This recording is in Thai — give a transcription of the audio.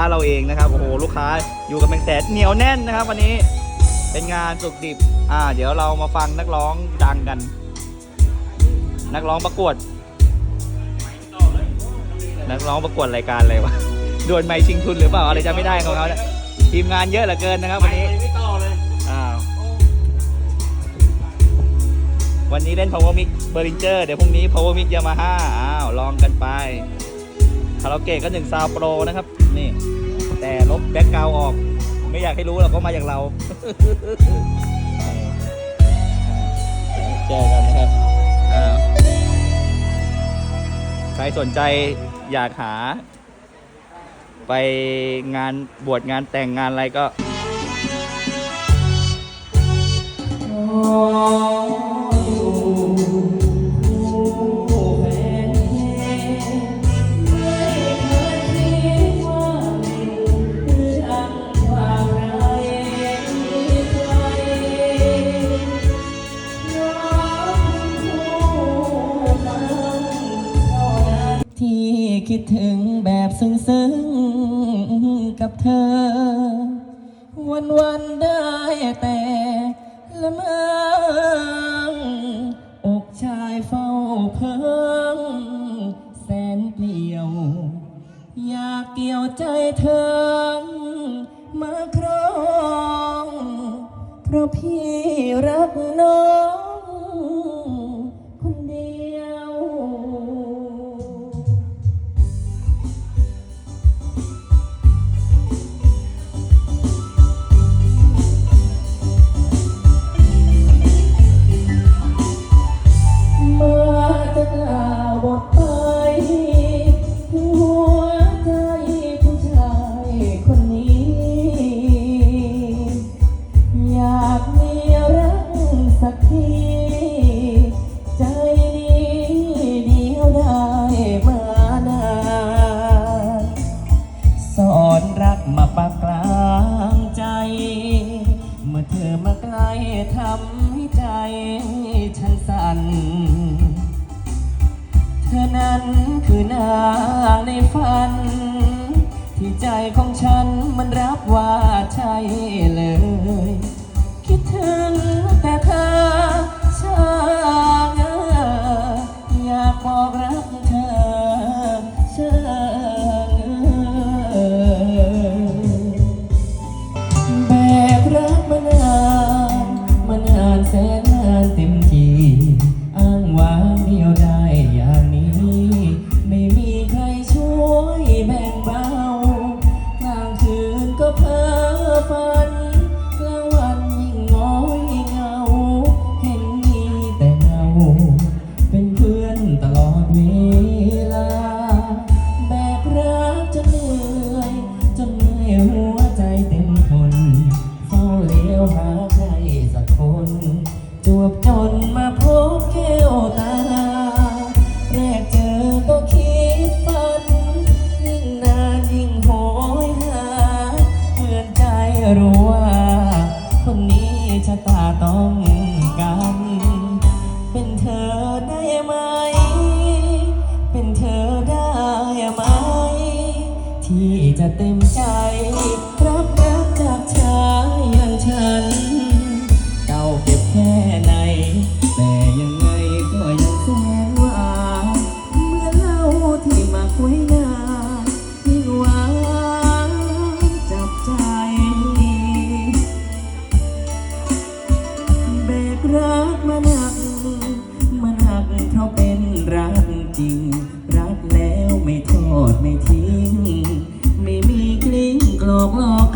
าเราเองนะครับโอ้โหลูกค้าอยู่กับแมงแสนเหนียวแน่นนะครับ วันนี้เป็นงานสุกดิบอ่า เดี๋ยวเรามาฟังนักร้องดังกัน นักร้องประกวด นักร้องประกวดรายการอะไรวะดวลไมค์ชิงทุนหรือเปล่าอะไรจะไม่ได้ของเขาเนี่ยทีมงานเยอะเหลือเกินนะครับ วันนี้ไม่ต่อเลยอ้าววันนี้เล่น power mix b e r i n g e r เดี๋ยวพรุ่งนี้ power mix Yamaha อ้าวลองกันไป คาราโอเกะก็หนึ่งซาวโปรนะครับ นี่ แต่ลบแบ็กกราวออก ไม่อยากให้รู้หรอกก็มาจากเรา เจอกันนะครับใครสนใจอยากหา ไปงานบวชงานแต่งงานอะไรก็ คิดถึงแบบซึ้งๆกับเธอ วันวันๆได้แต่ละเมองอกชายเฝ้าเพิงแสนเปลี่ยว อยากเกี่ยวใจเธอมาครอง เพราะพี่รักน้อง ใจนี้เดียวได้มานานสอนรักมาปากกลางใจ เมื่อเธอมาใกล้ทำให้ใจฉันสั่น เธอนั้นคือนางในฝัน ที่ใจของฉันมันรับว่าใรู้ว่า คนนี้ชะตาต้องกันเป็นเธอได้ไหม เป็นเธอได้ไหม ที่จะเต็มใจ มาหนักมาหนักเพราะเป็นรักจริง รักแล้วไม่ทอดไม่ทิ้ง ไม่มีกลิ้งกลอกหลอก